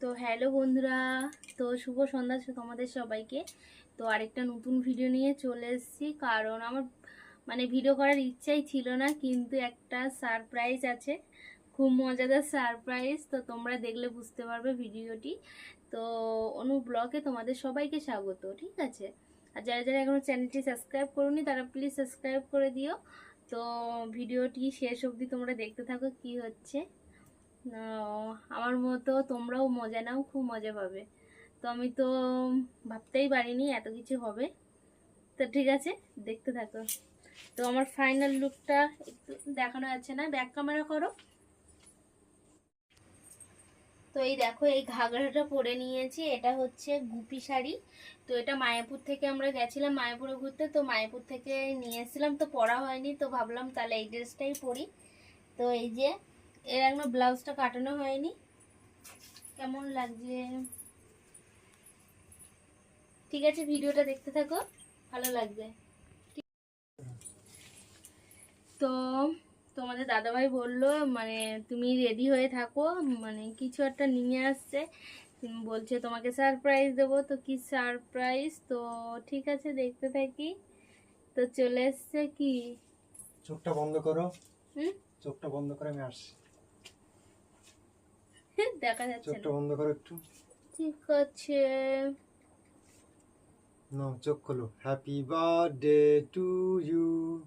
তো হ্যালো বন্ধুরা, তো শুভ সন্ধ্যা তোমাদের সবাইকে। তো আরেকটা নতুন ভিডিও নিয়ে চলে এসেছি, কারণ আমার মানে ভিডিও করার ইচ্ছাই ছিল না, কিন্তু একটা সারপ্রাইজ আছে, খুব মজাদার সারপ্রাইজ তো তোমরা দেখলে বুঝতে পারবে ভিডিওটি তো অনু ব্লগে তোমাদের সবাইকে স্বাগত, ঠিক আছে? আর যারা যারা এখনও চ্যানেলটি সাবস্ক্রাইব করোনি, তারা প্লিজ সাবস্ক্রাইব করে দিও। তো ভিডিওটি শেষ অবধি তোমরা দেখতে থাকো কি হচ্ছে। আমার মতো তোমরাও মজা নাও, খুব মজা পাবে। তো আমি তো ভাবতেই পারিনি এত কিছু হবে। তো ঠিক আছে, দেখতে থাকো। তো আমার ফাইনাল লুকটা একটু দেখানো যাচ্ছে না ব্যাক ক্যামেরা করো। তো এই দেখো, এই ঘাগরাটা পরে নিয়েছি, এটা হচ্ছে গুপি শাড়ি। তো এটা মায়াপুর থেকে আমরা গেছিলাম, মায়াপুরে ঘুরতে। তো মায়াপুর থেকে নিয়ে এসেছিলাম, তো পরা হয়নি, তো ভাবলাম তাহলে এই ড্রেসটাই পরি। তো এই যে এর এখনও ব্লাউজটা কাটানো হয়নি। কেমন লাগছে? ঠিক আছে ভিডিওটা দেখতে থাকো ভালো লাগবে। তো তোমাদের দাদাভাই বলল মানে তুমি রেডি হয়ে থাকো মানে কিছু একটা নিয়ে আসছে। বলছে তোমাকে সারপ্রাইজ দেবো তো কি সারপ্রাইজ তো ঠিক আছে দেখতে থাকি। তো চলে এসছে কি? চোখটা বন্ধ করো। হুম? চোখটা বন্ধ করে আমি আসছি। দেখা যাচ্ছে চোখটা বন্ধ করো একটু। ঠিক আছে। না চোখ খোলো। Happy birthday to you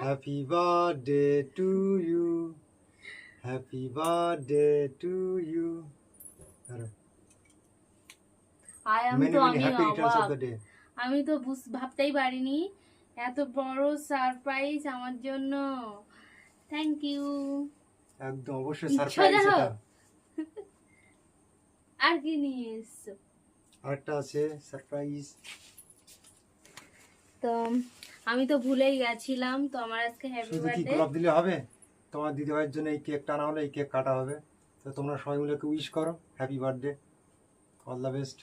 happy birthday to you happy birthday to you I am তো আমি হ্যাপি রিটার্নস অফ অবাক। আমি তো বুঝ- ভাবতেই পারিনি। এত বড় সারপ্রাইজ আমার জন্য। থ্যাংক ইউ একদম অবশ্যই সারপ্রাইজ এটা। আর কি নিয়ে এসছো আরেকটা আছে সারপ্রাইজ তো আমি তো ভুলেই গেছিলাম তো আমার আজকে হ্যাপি বার্থডে গোলাপ দিলে হবে? তোমার দিদিভাইয়ের জন্য এই কেকটা আনা হলো এই কেক কাটা হবে। তো তোমরা সবাই মিলে উইশ করো। Happy birthday all the best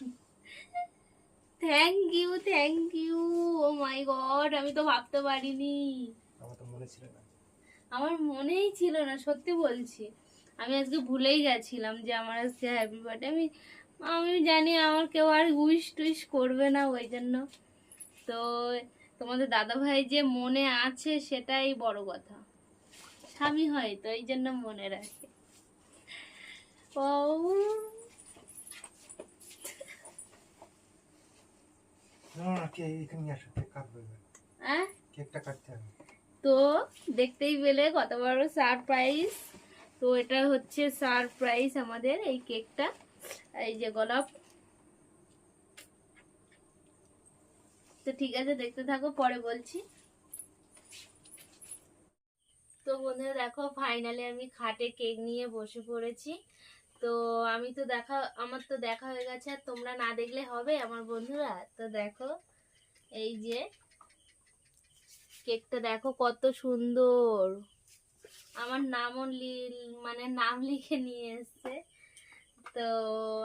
thank you thank you oh my god আমি তো ভাবতে পারিনি। আমার তো মনে ছিল না। আমার মনেই ছিল না সত্যি বলছি। আমি আজকে ভুলেই গেছিলাম যে আমার আজকে হ্যাপি বার্থডে আমি আমি জানি আমার কেউ আর উইশ টুইশ করবে না ওই জন্য। তো তোমাদের দাদা ভাই যে মনে আছে সেটাই বড় কথা। স্বামী হয় তো এই জন্য মনে রাখে। ও। তো দেখতেই পেলে কত বড় সারপ্রাইজ তো এটা হচ্ছে সারপ্রাইজ আমাদের এই কেকটা। এই যে গোলাপ। তো ঠিক আছে, দেখতে থাকো, পরে বলছি। তো বন্ধুরা, দেখো ফাইনালি আমি খাটে কেক নিয়ে বসে পড়েছি। তো আমি তো দেখা, আমার তো দেখা হয়ে গেছে, আর তোমরা না দেখলে হবে আমার বন্ধুরা? তো দেখো, এই যে কেকটা দেখো কত সুন্দর। আমার নামও মানে নাম লিখে নিয়ে এসছে। তো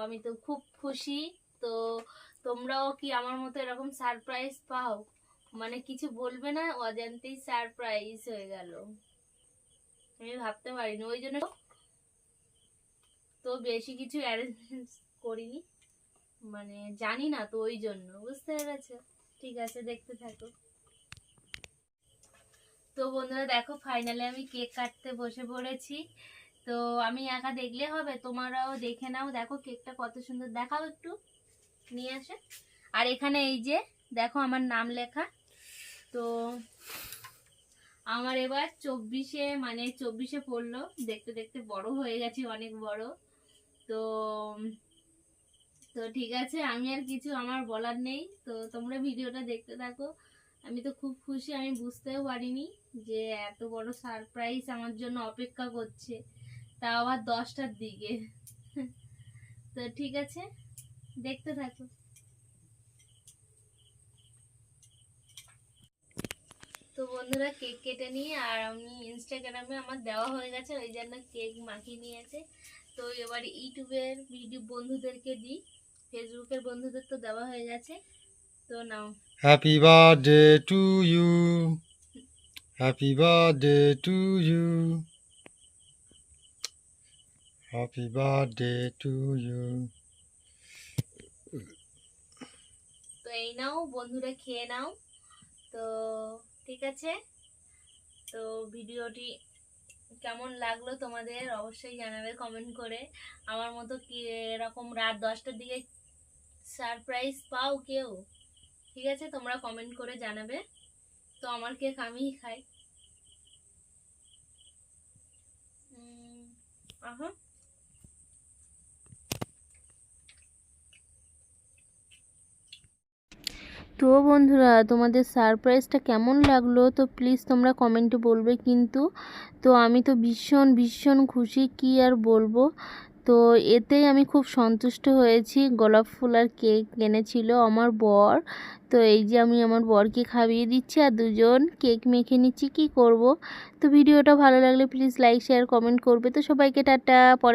আমি তো খুব খুশি। তো তোমরাও কি আমার মতো এরকম সারপ্রাইজ পাও? মানে কিছু বলবে না? অজান্তেই সারপ্রাইজ হয়ে গেল। আমি ভাবতে পারিনি। ওই জন্য তো বেশি কিছু অ্যারেঞ্জ করিনি। মানে জানি না তো ওই জন্য। বুঝতে পেরেছ? ঠিক আছে, দেখতে থাকো। তো বন্ধুরা দেখো ফাইনালি আমি কেক কাটতে বসে পড়েছি। তো আমি একা দেখলে হবে, তোমরাও দেখে নাও। দেখো কেকটা কত সুন্দর। দেখাও একটু, নিয়ে আসে। আর এখানে এই যে, দেখো আমার নাম লেখা। তো আমার এবার চব্বিশে মানে চব্বিশে পড়ল। দেখতে দেখতে বড় হয়ে গেছি, অনেক বড়। তো তো ঠিক আছে, আমি আর কিছু আমার বলার নেই। তো তোমরা ভিডিওটা দেখতে থাকো। আমি তো খুব খুশি, আমি বুঝতেও পারিনি যে এত বড় সারপ্রাইজ আমার জন্য অপেক্ষা করছে। তা আবার দশটার দিকে। তো ঠিক আছে, দেখতে থাকো। তো বন্ধুরা কেক কেটে নিয়ে আর আমি ইনস্টাগ্রামে আমার দেওয়া হয়ে গেছে, ওই জন্য কেক মাখিয়ে নিয়েছে। তো এবার ইউটিউবের ভিডিও বন্ধুদেরকে দিই ফেসবুকের বন্ধুদের তো দেওয়া হয়ে গেছে। তো নাও happy birthday to you happy birthday to you happy birthday to you তো এই নাও বন্ধুরা খেয়ে নাও। তো ঠিক আছে? তো ভিডিওটি কেমন লাগল তোমাদের অবশ্যই জানাবে কমেন্ট করে। আমার মতো কি এরকম রাত দশটার দিকে সারপ্রাইজ পাও কেউ? ঠিক আছে, তোমরা কমেন্ট করে জানাবে। তো আমার কেক আমিই খাই। তো বন্ধুরা, তোমাদের সারপ্রাইজটা কেমন লাগল? তো প্লিজ তোমরা কমেন্টে বলবে কিন্তু। তো আমি তো ভীষণ ভীষণ খুশি, কি আর বলব? তো এতেই আমি খুব সন্তুষ্ট হয়েছি। গোলাপ ফুল আর কেক এনেছিল আমার বর। তো এই যে আমি আমার বরকে খাইয়ে দিচ্ছি আর দুজন কেক মেখে নিচ্ছি, কি করব? তো ভিডিওটা ভালো লাগলে প্লিজ লাইক শেয়ার কমেন্ট করবে। তো সবাইকে টাটা, পরে